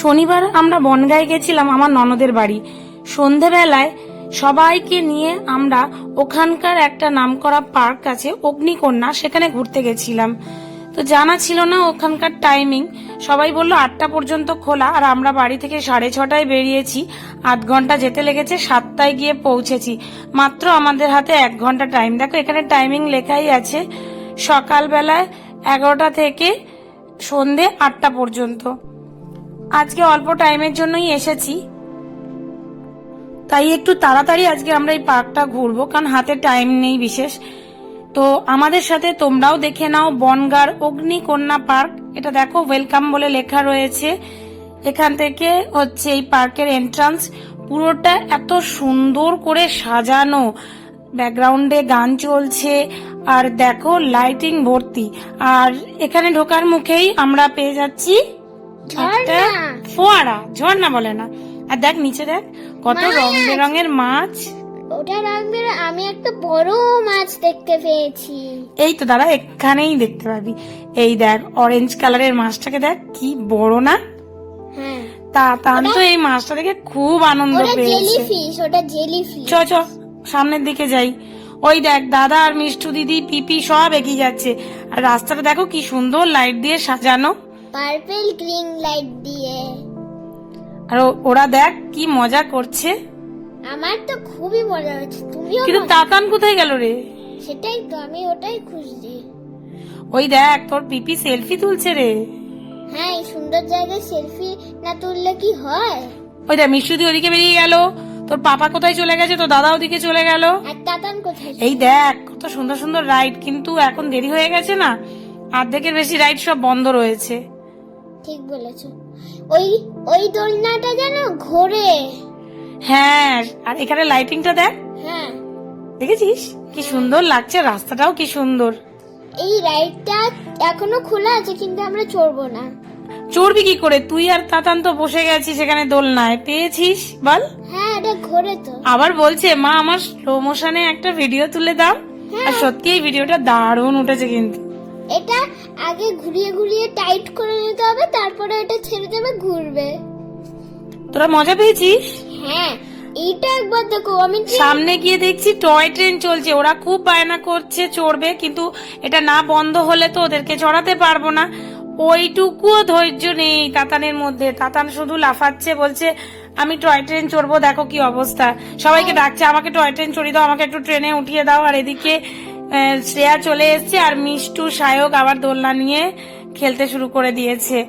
শনিবার আমরা বনগায় গেছিলাম আমার ননদের বাড়ি। সন্ধেবেলায় সবাইকে নিয়ে আমরা ওখানকার একটা নামকরা পার্ক আছে, অগ্নিকন্যা, সেখানে ঘুরতে গেছিলাম। তো জানা ছিল না ওখানকার টাইমিং সবাই বলল, আটটা পর্যন্ত খোলা, আর আমরা বাড়ি থেকে সাড়ে ছটায় বেরিয়েছি। আধ ঘণ্টা যেতে লেগেছে, সাতটায় গিয়ে পৌঁছেছি। মাত্র আমাদের হাতে এক ঘণ্টা টাইম দেখো, এখানে টাইমিং লেখাই আছে, সকালবেলায় এগারোটা থেকে সন্ধে আটটা পর্যন্ত। আজকে অল্প টাইমের জন্যই এসেছি। তাই একটু তাড়াতাড়ি আজকে আমরা এই পার্কটা ঘুরবো, কারণ হাতে টাইম নেই বিশেষ। তো আমাদের সাথে তোমরাও দেখে নাও বনগার অগ্নিকন্যা পার্ক। এটা দেখো, ওয়েলকাম বলে লেখা রয়েছে। এখান থেকে হচ্ছে এই পার্কের এন্ট্রান্স। পুরোটা এত সুন্দর করে সাজানো। ব্যাকগ্রাউন্ডে গান চলছে, আর দেখো লাইটিং ভর্তি। আর এখানে ঢোকার মুখেই আমরা পেয়ে যাচ্ছি একটা ফোয়ারা ঝর্ণা বলে না। আর দেখ নিচে দেখ কত রং বেরঙের মাছ। ওটা রঙের আমি একটা বড় মাছ দেখতে পেয়েছি। এই তো দাদা এখানেই দেখতে পাবি। এই দেখ অরেঞ্জ কালারের মাছটাকে দেখ কি বড় না। হ্যাঁ। তা তান তো এই মাছটা দেখে খুব আনন্দ পেয়েছে। ওটা জেলি ফিশ চ চ সামনের দিকে যাই। ওই দেখ দাদা আর মিষ্টু দিদি পিপি সব এগিয়ে যাচ্ছে। আর রাস্তাটা দেখো কি সুন্দর লাইট দিয়ে সাজানো। পার্পল গ্রিন লাইট দিয়ে। আর ওরা দেখ কি মজা করছে। আমার তো খুবই মজা হচ্ছে। তুমিও কিন্তু তাতান কোথায় গেল রে? সেটাই তো আমি ওটাই খুঁজছি। ওই দেখ তোর পিপি সেলফি তুলছে রে। হ্যাঁ এই সুন্দর জায়গায় সেলফি না তুললে কি হয়? ওই দেখ মিশুদি ওদিকে বেরিয়ে গেল। তোর পাপা কোথায় চলে গেছে? তোর দাদা ওদিকে চলে গেল। আর তাতান কোথায় এই দেখ কত সুন্দর সুন্দর রাইড কিন্তু এখন দেরি হয়ে গেছে না? অর্ধেকের বেশি রাইড সব বন্ধ রয়েছে। ঠিক বলেছ। ওই ওই দোলনাটা যেন ঘোরে। হ্যাঁ আর এখানে লাইটিংটা দেখ। হ্যাঁ। দেখেছিস? কি সুন্দর লাগছে রাস্তাটাও কি সুন্দর। এই রাইডটা এখনও খোলা আছে কিন্তু আমরা চড়বো না। চড়বি কি করে? তুই আর তাতান তো বসে গেছিস সেখানে দোলনায়। পেয়েছিস? বল। হ্যাঁ এটা ঘোরে তো। আবার বলছে মা আমার স্লো মোশনে একটা ভিডিও তুলে দাও। আর সত্যি এই ভিডিওটা দারুণ উঠেছে কিন্তু। এটা আগে ঘুরিয়ে ঘুরিয়ে টাইট করে নিতে হবে তারপরে এটা ছেড়ে দেবে ঘুরবে। তোরা মজা পেয়েছিস? হ্যাঁ এটা একবার দেখো আমি সামনে গিয়ে দেখছি টয় ট্রেন চলছে ওরা খুব বায়না করছে চড়বে কিন্তু এটা না বন্ধ হলে তো ওদেরকে চড়াতে পারব না। ওইটুকুও ধৈর্য নেই তাতানের মধ্যে তাতান শুধু লাফাচ্ছে বলছে আমি টয় ট্রেন চড়বো দেখো কি অবস্থা। সবাইকে ডাকছে আমাকে টয় ট্রেন চড়িয়ে দাও আমাকে একটু ট্রেনে উঠিয়ে দাও। আর এদিকে শ্রেয়া চলে এসছে আর মিষ্টু সায়ক আবার দোলনা নিয়ে খেলতে শুরু করে দিয়েছে।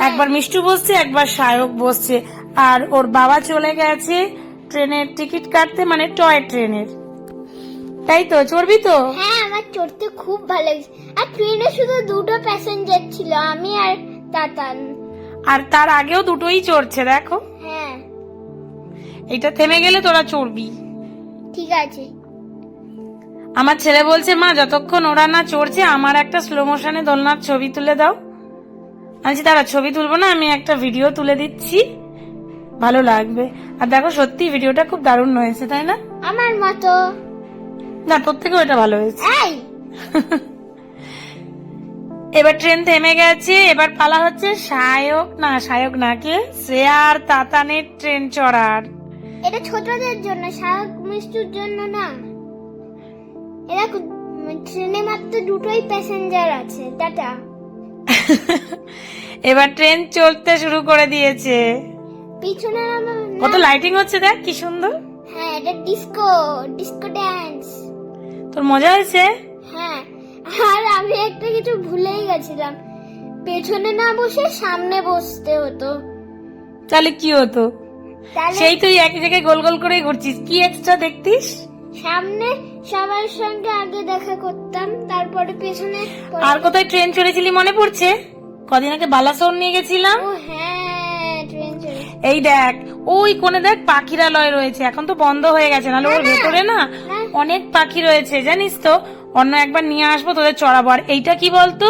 একবার মিষ্টু বসছে একবার সায়ক বসছে। আর ওর বাবা চলে গেছে ট্রেনের টিকিট কাটতে মানে টয় ট্রেনের। তাই তো? চড়বি তো? হ্যাঁ আমার চড়তে খুব ভালো লাগছে। আর ট্রেনে শুধু দুটো প্যাসেঞ্জার ছিল আমি আর তাতান। আর তার আগেও দুটোই চড়ছে দেখো। হ্যাঁ। এটা থেমে গেলে তোরা চড়বি। ঠিক আছে। আমার ছেলে বলছে মা যতক্ষণ ওরা না চড়ছে আমার একটা স্লো মোশনে দোলনার ছবি তুলে দাও। আমি দাঁড়া ছবি তুলবো না আমি একটা ভিডিও তুলে দিচ্ছি। ভালো লাগবে। আর দেখো সত্যি ভিডিওটা খুব দারুণ হয়েছে তাই না? আমার মতো। না তোর থেকেও এটা ভালো হয়েছে। এবার ট্রেন থেমে গেছে এবার পালা হচ্ছে সায়ক না সায়ক না কে? শ্রেয়া আর তাতানের ট্রেন চড়ার। এটা ছোটদের জন্য সায়ক মিষ্টুর জন্য না। এরা ট্রেনে মাত্র দুটোই প্যাসেঞ্জার আছে টাটা। এবার ট্রেন চলতে শুরু করে দিয়েছে। পিছনে কত লাইটিং হচ্ছে দেখ কি সুন্দর। হ্যাঁ এটা ডিস্কো ডিস্কো ড্যান্স তোর মজা হয়েছে? হ্যাঁ আর আমি একটা কিছু ভুলেই গেছিলাম। পেছনে না বসে সামনে বসতে হতো। তাহলে কি হতো? সেই তুই একই জায়গায় গোল গোল করে ঘুরছিস কি এক্সট্রা দেখতিস? সামনে সবার সঙ্গে আগে দেখা করতাম তারপরে পেছনে আর কোথায় ট্রেন চড়েছিলি মনে পড়ছে? কদিন আগে বালাসোর নিয়ে গেছিলাম। ও হ্যাঁ ট্রেন চলে এই দেখ ওই কোনে দেখ পাখিরালয় রয়েছে। এখন তো বন্ধ হয়ে গেছে নাহলে ওর ভেতরে না অনেক পাখি রয়েছে জানিস তো? অন্য একবার নিয়ে আসব তোদের চড়াবো। আর এইটা কি বলতো?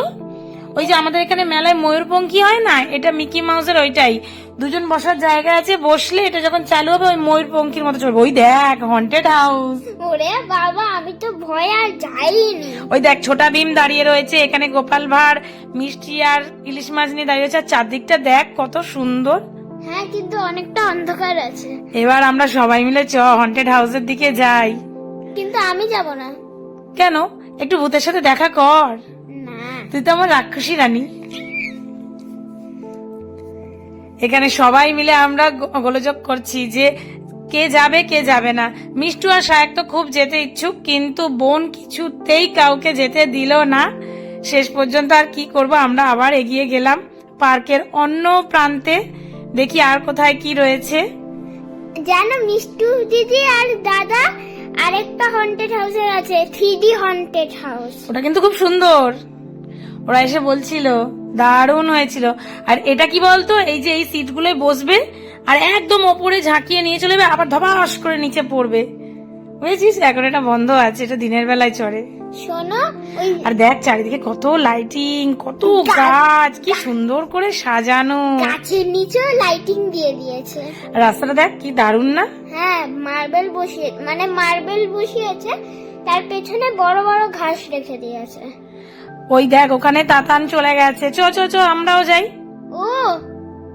ওই যে আমাদের এখানে মেলায় ময়ূরপঙ্খী হয় না? এটা মিকি মাউসের ওইটাই। দুজন বসার জায়গা আছে বসলে এটা যখন চালু হবে ওই ময়ূরপঙ্খীর মতো চলবে। ওই দেখ হন্টেড হাউস ওরে বাবা আমি তো ভয় আর যাইনি। ওই দেখ ছোটা ভীম দাঁড়িয়ে রয়েছে। এখানে গোপাল ভাঁড় মিষ্টি আর ইলিশ মাছ নিয়ে দাঁড়িয়ে রয়েছে। আর চারদিকটা দেখ কত সুন্দর। হ্যাঁ কিন্তু অনেকটা অন্ধকার আছে। এবার আমরা সবাই মিলে চ হন্টেড হাউসের দিকে যাই। কিন্তু আমি যাব না। কেন? একটু ভূতের সাথে দেখা কর। তুই তো আমার রাক্ষসী রানী। এখানে সবাই মিলে আমরা গোলযোগ করছি যে কে যাবে কে যাবে না। মিষ্টু আর শায়ক তো খুব যেতে ইচ্ছুক কিন্তু বোন কিছুতেই কাউকে যেতে দিল না। শেষ পর্যন্ত আর কি করব আমরা আবার এগিয়ে গেলাম পার্কের অন্য প্রান্তে। দেখি আর কোথায় কি রয়েছে। জানো মিষ্টু দিদি আর দাদা আরেকটা হন্টেড হাউসের আছে থ্রি ডি হন্টেড হাউস ওটা কিন্তু খুব সুন্দর। ওরা এসে বলছিল দারুণ হয়েছিল। আর এটা কি বলতো? এই যে এই সিটগুলোয় বসবে আর একদম ওপরে ঝাঁকিয়ে নিয়ে চলে যাবে আবার ধবাস করে নিচে পড়বে। বুঝেছিস? এখন এটা বন্ধ আছে এটা দিনের বেলায় চড়ে শোনো আর দেখ চারিদিকে কত লাইটিং কত গাছ। কি সুন্দর করে সাজানো। গাছের নিচেও লাইটিং দিয়ে দিয়েছে। রাস্তাটা দেখ কি দারুণ না? হ্যাঁ মার্বেল বসিয়ে মানে মার্বেল বসিয়েছে তার পেছনে বড় বড় ঘাস রেখে দিয়েছে। ওই দেখ ওখানে তাতান চলে গেছে। চ চ চ আমরাও যাই। ও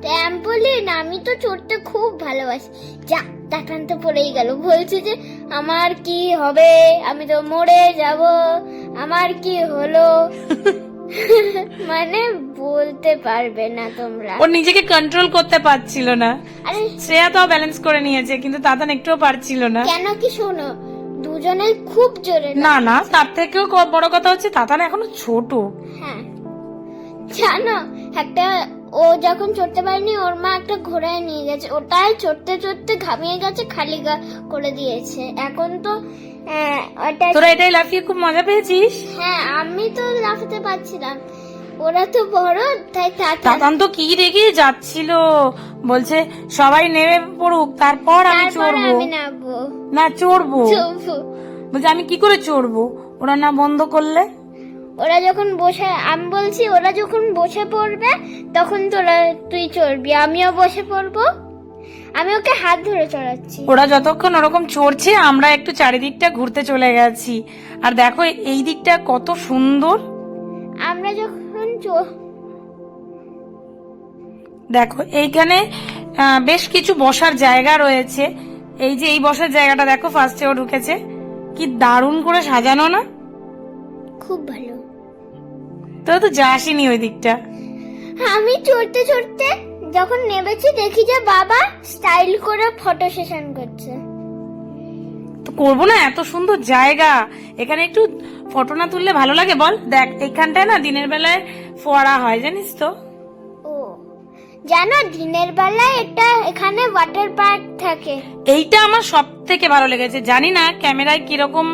ট্যাম্পোলিন আমি তো চড়তে খুব ভালোবাসি। যা টাকানতে পড়েই গেল। বলছে যে আমার কি হবে? আমি তো মরে যাব। আমার কি হলো? মানে বলতে পারবে না তোমরা। ও নিজেকে কন্ট্রোল করতে পারছিল না। আরে শ্রেয়া তো ব্যালেন্স করে নিয়েছে কিন্তু তাতান একটুও পারছিল না। কেন কি শোনো দুজনেই খুব জোরে না না তার থেকেও বড় কথা হচ্ছে তাতান এখনও ছোট। হ্যাঁ। জানো একটা ও যখন চড়তে পারেনি ওর মা একটা ঘোড়ায় নিয়ে গেছে। ওটাই চড়তে চড়তে ঘামিয়ে গেছে খালি গা করে দিয়েছে। এখন তো তোরা এটাই লাফিয়ে খুব মজা পেয়েছিস? হ্যাঁ আমি তো লাফাতে পারছিলাম। ওরা তো বড় তাই তাতা তাতান তো কি রেগে যাচ্ছিল? বলছে সবাই নেমে পড়ুক তারপর আমি চড়বো। না চড়বো। বলছে আমি কি করে চড়বো? ওরা না বন্ধ করলে? ওরা যখন বসে আমি বলছি ওরা যখন বসে পড়বে তখন তোরা তুই চড়বি আমিও বসে পড়ব। আমি ওকে হাত ধরে চড়াচ্ছি। ওরা যতক্ষণ ওরকম চড়ছে আমরা একটু চারিদিকটা ঘুরতে চলে গেছি। আর দেখো এই দিকটা কত সুন্দর। আমরা যখন দেখো এইখানে বেশ কিছু বসার জায়গা রয়েছে। এই যে এই বসার জায়গাটা দেখো ফার্স্টে ও ঢুকেছে। কি দারুণ করে সাজানো না? খুব ভালো। তোরা তো যাসনি ওই দিকটা। আমি চড়তে চড়তে যখন নেমেছি দেখি যে বাবা স্টাইল করে ফটো সেশন করছে। তো করব না? এত সুন্দর জায়গা। এখানে একটু ফটো না তুললে ভালো লাগে বল? দেখ এখানটায় না দিনের বেলায় ফোয়ারা হয় জানিস তো। ও জানো দিনের বেলায় এটা এখানে ওয়াটার পার্ক থাকে। এইটা আমার সব থেকে ভালো লেগেছে। জানি না ক্যামেরায় কীরকম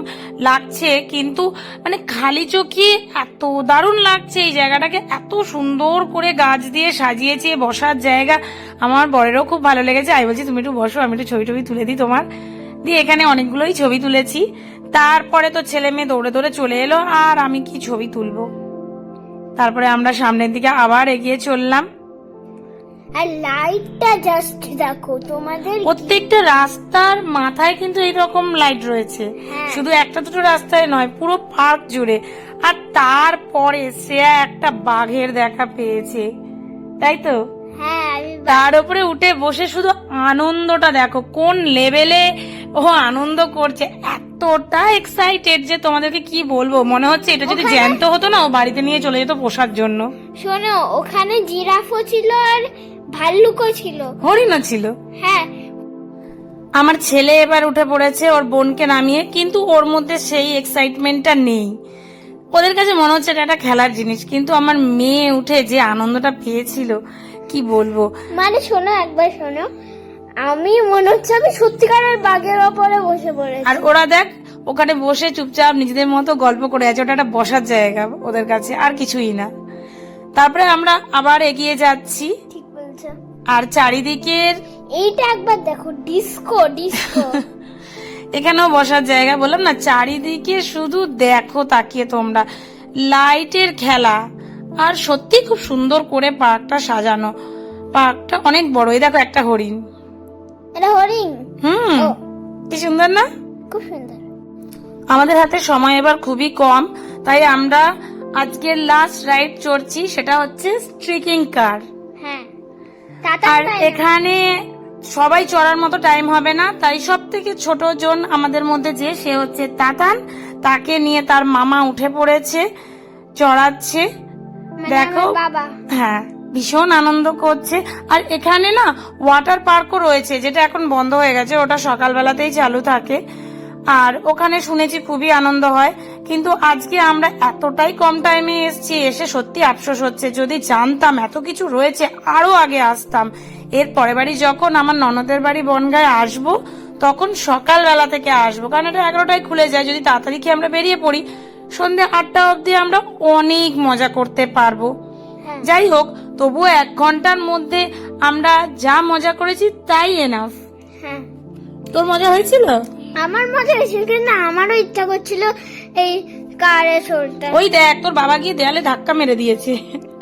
লাগছে কিন্তু মানে খালি চোখে এত দারুণ লাগছে এই জায়গাটাকে। এত সুন্দর করে গাছ দিয়ে সাজিয়েছে বসার জায়গা। আমার বরেরও খুব ভালো লেগেছে। আমি বলছি তুমি একটু বসো আমি একটু ছবি টবি তুলে দিই তোমার। দিয়ে এখানে অনেকগুলোই ছবি তুলেছি। তারপরে তো ছেলে মেয়ে দৌড়ে দৌড়ে চলে এলো আর আমি কি ছবি তুলবো? তারপরে আমরা সামনের দিকে আবার এগিয়ে চললাম। আর লাইটটা জাস্ট দেখো তোমাদের প্রত্যেকটা রাস্তার মাথায় কিন্তু এইরকম লাইট রয়েছে। হ্যাঁ। শুধু একটা দুটো রাস্তায় নয় পুরো পার্ক জুড়ে। আর তারপরে সে একটা বাঘের দেখা পেয়েছে। তাই তো? হ্যাঁ তার উপরে উঠে বসে শুধু আনন্দটা দেখো কোন লেভেলে ও আনন্দ করছে। এতটা এক্সাইটেড যে তোমাদেরকে কি বলব? মনে হচ্ছে এটা যদি জ্যান্ত হতো না ও বাড়িতে নিয়ে চলে যেত পোষার জন্য। শোনো ওখানে জিরাফও ছিল আর ভাল্লুকও ছিল। হরিণও ছিল? হ্যাঁ। আমার ছেলে এবার উঠে পড়েছে ওর বোনকে নামিয়ে কিন্তু ওর মধ্যে সেই এক্সাইটমেন্টটা নেই। ওদের কাছে মনে হচ্ছে এটা একটা খেলার জিনিস কিন্তু আমার মেয়ে উঠে যে আনন্দটা পেয়েছিল কি বলব? মানে শোনো একবার শোনো। আমি মনে হচ্ছে আমি সত্যিকারের বাঘের ওপরে বসে পড়েছি। আর ওরা দেখ ওখানে বসে চুপচাপ নিজেদের মতো গল্প করে আছে ওটা একটা বসার জায়গা ওদের কাছে আর কিছুই না। তারপরে আমরা আবার এগিয়ে যাচ্ছি। ঠিক বলছো। আর চারিদিকের এইটা একবার দেখো ডিস্কো ডিস্কো। এখানেও বসার জায়গা বললাম না চারিদিকে শুধু দেখো তাকিয়ে তোমরা। লাইটের খেলা আর সত্যি খুব সুন্দর করে পার্কটা সাজানো। পার্কটা অনেক বড় এই দেখো একটা হরিণ। এটা হরিণ। হুম। কি সুন্দর না? খুব সুন্দর। আমাদের হাতে সময় এবার খুবই কম তাই আমরা আজকের লাস্ট রাইড চড়ছি সেটা হচ্ছে স্ট্রিকিং কার হ্যাঁ। আর এখানে সবাই চড়ার মতো টাইম হবে না তাই সব থেকে ছোট জন আমাদের মধ্যে যে সে হচ্ছে তাতান। তাকে নিয়ে তার মামা উঠে পড়েছে চড়াচ্ছে। মানে দেখো। বাবা। হ্যাঁ। ভীষণ আনন্দ করছে। আর এখানে না ওয়াটার পার্কও রয়েছে যেটা এখন বন্ধ হয়ে গেছে ওটা সকালবেলাতেই চালু থাকে। আর ওখানে শুনেছি খুবই আনন্দ হয়। কিন্তু আজকে আমরা এতটাই কম টাইমে এসেছি এসে সত্যি আফসোস হচ্ছে। যদি জানতাম এত কিছু রয়েছে আরও আগে আসতাম। এর পরে বাড়ি যখন আমার ননদের বাড়ি বনগায় আসব তখন সকালবেলা থেকে আসব। কারণ এটা এগারোটায় খুলে যায় যদি তাড়াতাড়ি খেয়ে আমরা বেরিয়ে পড়ি সন্ধে আটটা অবধি আমরা অনেক মজা করতে পারব। হ্যাঁ। যাই হোক তবুও এক ঘণ্টার মধ্যে আমরা যা মজা করেছি তাই এনাফ হ্যাঁ। তোর মজা হয়েছিল? আমার মজা হয়েছিল কিন্তু আমারও ইচ্ছা করছিল এই কারে চড়তে। ওই দেখ তোর বাবা গিয়ে দেয়ালে ধাক্কা মেরে দিয়েছে।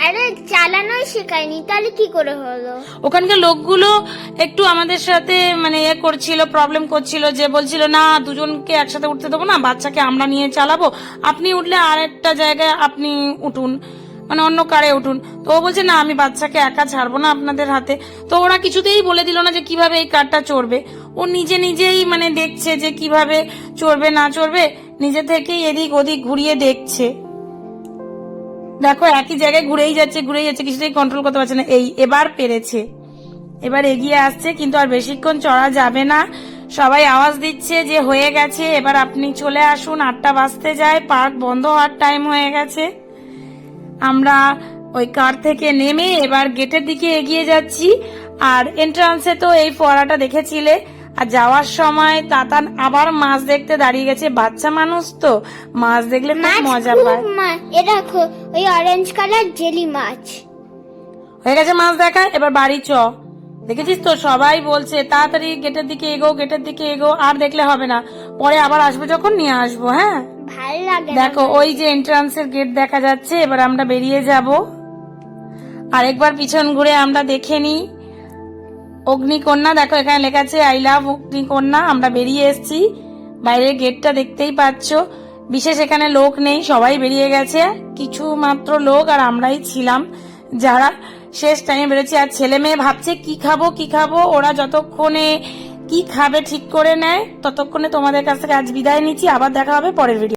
আরে চালানোই শেখায়নি তাহলে কি করে হলো? ওখানকার লোকগুলো একটু আমাদের সাথে মানে এ করছিল প্রবলেম করছিল যে বলছিল না দুজনকে একসাথে উঠতে দেবো না বাচ্চাকে আমরা নিয়ে চালাবো। আপনি উঠলে আর একটা জায়গায় আপনি উঠুন। মানে অন্য কারে উঠুন। তো ও বলছে, না, আমি বাচ্চাকে একা ছাড়বো না আপনাদের হাতে। তো ওরা কিছুতেই বলে দিল না যে কীভাবে এই কারটা চড়বে। ও নিজে নিজেই মানে দেখছে যে কীভাবে চড়বে, না চড়বে, নিজে থেকেই এদিক ওদিক ঘুরিয়ে দেখছে। দেখো, একই জায়গায় ঘুরেই যাচ্ছে ঘুরেই যাচ্ছে, কিছুতেই কন্ট্রোল করতে পারছে না। এই, এবার পেরেছে। এবার এগিয়ে আসছে, কিন্তু আর বেশিক্ষণ চড়া যাবে না। সবাই আওয়াজ দিচ্ছে যে হয়ে গেছে, এবার আপনি চলে আসুন। আটটা বাজতে যায়, পার্ক বন্ধ হওয়ার টাইম হয়ে গেছে। আমরা ওই কার থেকে নেমে এবার গেটের দিকে এগিয়ে যাচ্ছি। আর এন্ট্রান্সে তো এই ফোয়ারাটা দেখেছিলে? আর যাওয়ার সময় তাতান আবার মাছ দেখতে দাঁড়িয়ে গেছে। বাচ্চা মানুষ তো মাছ দেখলে খুব মজা পায়। মা- এ দেখো ওই অরেঞ্জ কালার জেলি মাছ। হয়ে গেছে মাছ দেখা এবার বাড়ি চ। দেখেছিস তো সবাই বলছে তাড়াতাড়ি গেটের দিকে এগো গেটের দিকে এগো আর দেখলে হবে না। পরে আবার আসব যখন নিয়ে আসব হ্যাঁ? ভালো লাগে দেখো ওই যে এন্ট্রান্সের গেট দেখা যাচ্ছে এবার আমরা বেরিয়ে যাব। আরেকবার পিছন ঘুরে আমরা দেখে নিই। অগ্নিকন্যা দেখো এখানে লেখা আছে আই লাভ অগ্নিকন্যা আমরা বেরিয়ে এসেছি। বাইরের গেটটা দেখতেই পাচ্ছ। বিশেষ এখানে লোক নেই সবাই বেরিয়ে গেছে। কিছু মাত্র লোক আর আমরাই ছিলাম। যারা শেষ টাইমে বেরোচ্ছি আর ছেলে মেয়ে ভাবছে কি খাব কি খাব? ওরা যতক্ষণে কি খাবে ঠিক করে নেয় ততক্ষণে তোমাদের কাছ থেকে আজ বিদায় নিচ্ছি। আবার দেখা হবে পরের ভিডিও